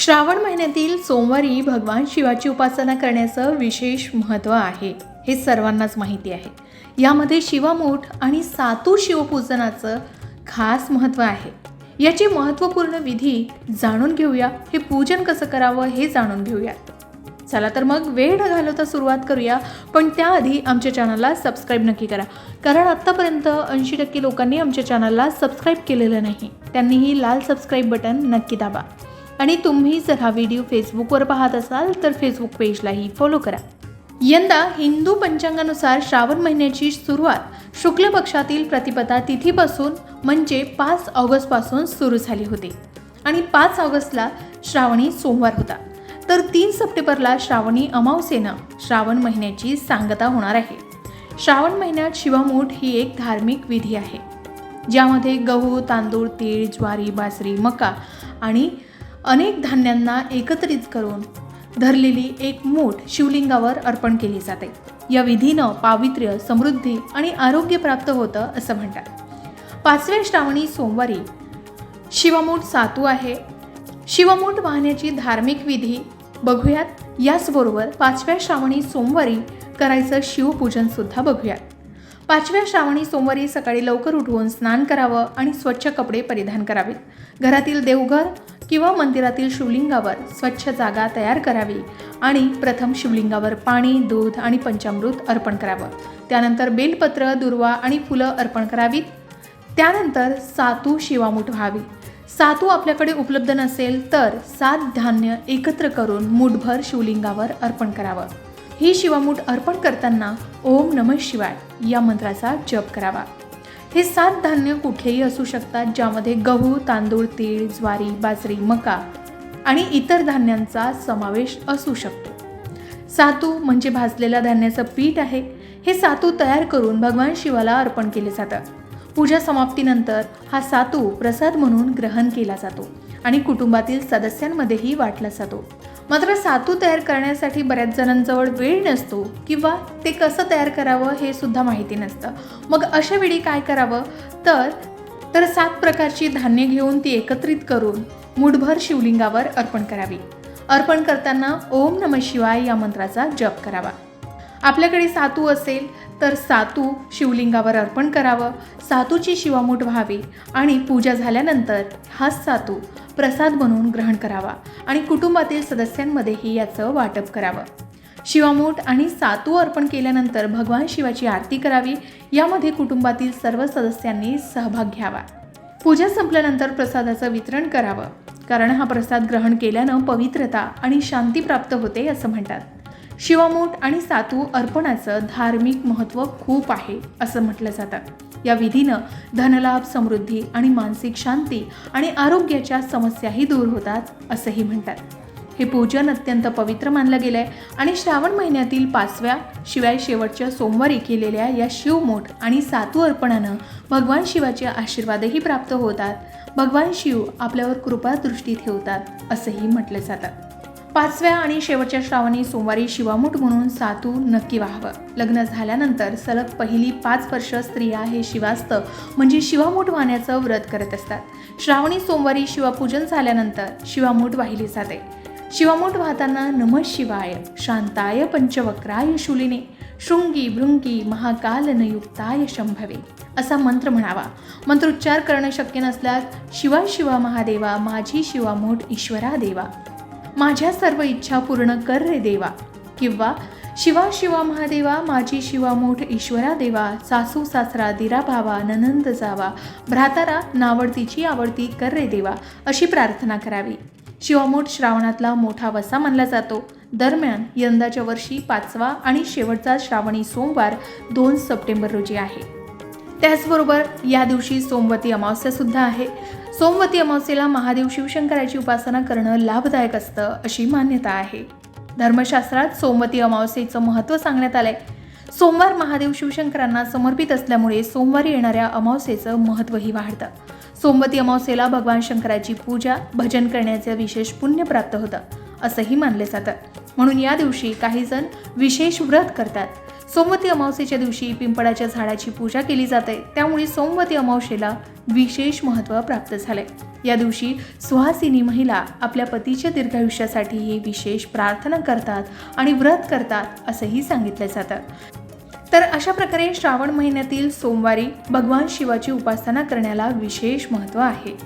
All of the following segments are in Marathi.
श्रावण महिन्यातील सोमवारी भगवान शिवाची उपासना करण्याचं विशेष महत्त्व आहे. हे सर्वांनाच माहिती आहे. यामध्ये शिवामूठ आणि सातू शिवपूजनाचं खास महत्त्व आहे. याची महत्त्वपूर्ण विधी जाणून घेऊया. हे पूजन कसं करावं हे जाणून घेऊया. चला तर मग वेळ न घालवता सुरुवात करूया. पण त्याआधी आमच्या चॅनलला सबस्क्राईब नक्की करा. कारण आत्तापर्यंत ऐंशी टक्के लोकांनी आमच्या चॅनलला सबस्क्राईब केलेलं नाही. त्यांनीही लाल सबस्क्राईब बटन नक्की दाबा. आणि तुम्ही जर हा व्हिडिओ फेसबुकवर पाहत असाल तर फेसबुक पेजलाही फॉलो करा. यंदा हिंदू पंचांगानुसार श्रावण महिन्याची सुरुवात शुक्ल पक्षातील प्रतिपदा तिथीपासून म्हणजे पाच ऑगस्टपासून सुरू झाली होती. आणि पाच ऑगस्टला श्रावणी सोमवार होता. तर तीन सप्टेंबरला श्रावणी अमावस्येनं श्रावण महिन्याची सांगता होणार आहे. श्रावण महिन्यात शिवामूठ ही एक धार्मिक विधी आहे. ज्यामध्ये गहू तांदूळ तीळ ज्वारी बाजरी मका आणि अनेक धान्यांना एकत्रित करून धरलेली एक मूठ शिवलिंगावर अर्पण केली जाते. या विधीनं पावित्र्य समृद्धी आणि आरोग्य प्राप्त होतं असं म्हणतात. पाचव्या श्रावणी सोमवारी शिवमूठ सातू आहे. शिवमूठ वाहण्याची धार्मिक विधी बघूयात. याचबरोबर पाचव्या श्रावणी सोमवारी करायचं शिवपूजन सुद्धा बघूयात. पाचव्या श्रावणी सोमवारी सकाळी लवकर उठवून स्नान करावं आणि स्वच्छ कपडे परिधान करावेत. घरातील देवघर किंवा मंदिरातील शिवलिंगावर स्वच्छ जागा तयार करावी आणि प्रथम शिवलिंगावर पाणी दूध आणि पंचामृत अर्पण करावं. त्यानंतर बेलपत्र दुर्वा आणि फुलं अर्पण करावीत. त्यानंतर सातू शिवामूठ व्हावी. सातू आपल्याकडे उपलब्ध नसेल तर सात धान्य एकत्र करून मुठभर शिवलिंगावर अर्पण करावं. ही शिवामूठ अर्पण करताना ओम नम शिवाय या मंत्राचा जप करावा. हे सात धान्य कुठेही असू शकतात ज्यामध्ये गहू तांदूळ तीळ ज्वारी बाजरी मका आणि इतर धान्यांचा समावेश असू शकतो. सातू म्हणजे भाजलेल्या धान्याचं पीठ आहे. हे सातू तयार करून भगवान शिवाला अर्पण केले जातं पूजा समाप्तीनंतर हा सातू प्रसाद म्हणून ग्रहण केला जातो आणि कुटुंबातील सदस्यांमध्येही वाटला जातो. मात्र सातू तयार करण्यासाठी बऱ्याच जणांजवळ वेळ नसतो किंवा ते कसं तयार करावं हे सुद्धा माहिती नसतं. मग अशा वेळी काय करावं? तर तर सात प्रकारची धान्य घेऊन ती एकत्रित करून मुठभर शिवलिंगावर अर्पण करावी. अर्पण करताना ओम नम शिवाय या मंत्राचा जप करावा. आपल्याकडे सातू असेल तर सातू शिवलिंगावर अर्पण करावं. सातूची शिवामूठ व्हावी आणि पूजा झाल्यानंतर हाच सातू प्रसाद बनवून ग्रहण करावा आणि कुटुंबातील सदस्यांमध्येही याचं वाटप करावं. शिवामूठ आणि सातू अर्पण केल्यानंतर भगवान शिवाची आरती करावी. यामध्ये कुटुंबातील सर्व सदस्यांनी सहभाग घ्यावा. पूजा संपल्यानंतर प्रसादाचं वितरण करावं. कारण हा प्रसाद ग्रहण केल्यानं पवित्रता आणि शांती प्राप्त होते असं म्हणतात. शिवमोठ आणि सातू अर्पणाचं धार्मिक महत्त्व खूप आहे असं म्हटलं जातं. या विधीनं धनलाभ समृद्धी आणि मानसिक शांती आणि आरोग्याच्या समस्याही दूर होतात असंही म्हणतात. हे पूजन अत्यंत पवित्र मानलं गेलं आहे आणि श्रावण महिन्यातील पाचव्या शिवाय शेवटच्या सोमवारी केलेल्या या शिवमोठ आणि सातू अर्पणानं भगवान शिवाचे आशीर्वादही प्राप्त होतात. भगवान शिव आपल्यावर कृपा दृष्टी ठेवतात असंही म्हटलं जातं. पाचव्या आणि शेवटच्या श्रावणी सोमवारी शिवामूठ म्हणून सातू नक्की व्हावं. लग्न झाल्यानंतर सलग पहिली पाच वर्ष स्त्रिया हे शिवास्त म्हणजे शिवामूठ वाहण्याचं व्रत करत असतात. श्रावणी सोमवारी शिवपूजन झाल्यानंतर शिवामूठ वाहिली जाते. शिवामूठ वाहताना नम शिवाय शांताय पंचवक्राय शूलिने शृंगी भृंगी महाकालनयुक्ताय शंभवे असा मंत्र म्हणावा. मंत्रोच्चार करणं शक्य नसल्यास शिवा शिवा महादेवा माझी शिवामूठ ईश्वरा देवा. माझ्या सर्व इच्छा पूर्ण कर रे देवा. किंवा शिवा शिवा महादेवा माझी शिवामूठ ईश्वरा देवा सासू सासरा दिरा भावा ननंद जावा भ्रातारा नावडतीची आवडती कर रे देवा अशी प्रार्थना करावी. शिवामूठ श्रावणातला मोठा वसा मानला जातो. दरम्यान यंदाच्या वर्षी पाचवा आणि शेवटचा श्रावणी सोमवार दोन सप्टेंबर रोजी आहे. त्याचबरोबर या दिवशी सोमवती अमावस्या सुद्धा आहे. सोमवती अमावस्येला महादेव शिवशंकराची उपासना करणं लाभदायक असतं अशी मान्यता आहे. धर्मशास्त्रात सोमवती अमावस्येचं महत्त्व सांगण्यात आलंय. सोमवार महादेव शिवशंकरांना समर्पित असल्यामुळे सोमवारी येणाऱ्या अमावस्येचं महत्त्वही वाढतं. सोमवती अमावस्येला भगवान शंकराची पूजा भजन करण्याचं विशेष पुण्य प्राप्त होतं असंही मानले जातं. म्हणून या दिवशी काही जण विशेष व्रत करतात. सोमवती अमावस्येच्या दिवशी पिंपळाच्या झाडाची पूजा केली जाते. त्यामुळे सोमवती अमावस्येला विशेष महत्त्व प्राप्त झाले या दिवशी सुहासिनी महिला आपल्या पतीच्या दीर्घायुष्यासाठी ही विशेष प्रार्थना करतात आणि व्रत करतात असंही सांगितलं जातं. तर अशा प्रकारे श्रावण महिन्यातील सोमवारी भगवान शिवाची उपासना करण्याला विशेष महत्त्व आहे.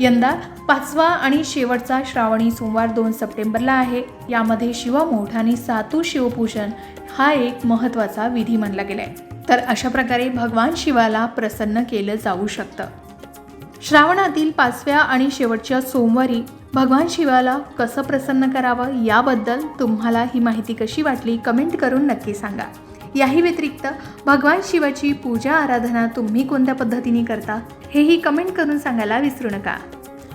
यंदा पाचवा आणि शेवटचा श्रावणी सोमवार दोन सप्टेंबरला आहे. यामध्ये शिवमोठ आणि सातू शिवपूजन हा एक महत्त्वाचा विधी मानला गेलाय. तर अशा प्रकारे भगवान शिवाला प्रसन्न केलं जाऊ शकतं. श्रावणातील पाचव्या आणि शेवटच्या सोमवारी भगवान शिवाला कसं प्रसन्न करावं याबद्दल तुम्हाला ही माहिती कशी वाटली कमेंट करून नक्की सांगा. याही व्यतिरिक्त भगवान शिवाची पूजा आराधना तुम्ही कोणत्या पद्धतीने करता हेही कमेंट करून सांगायला विसरू नका.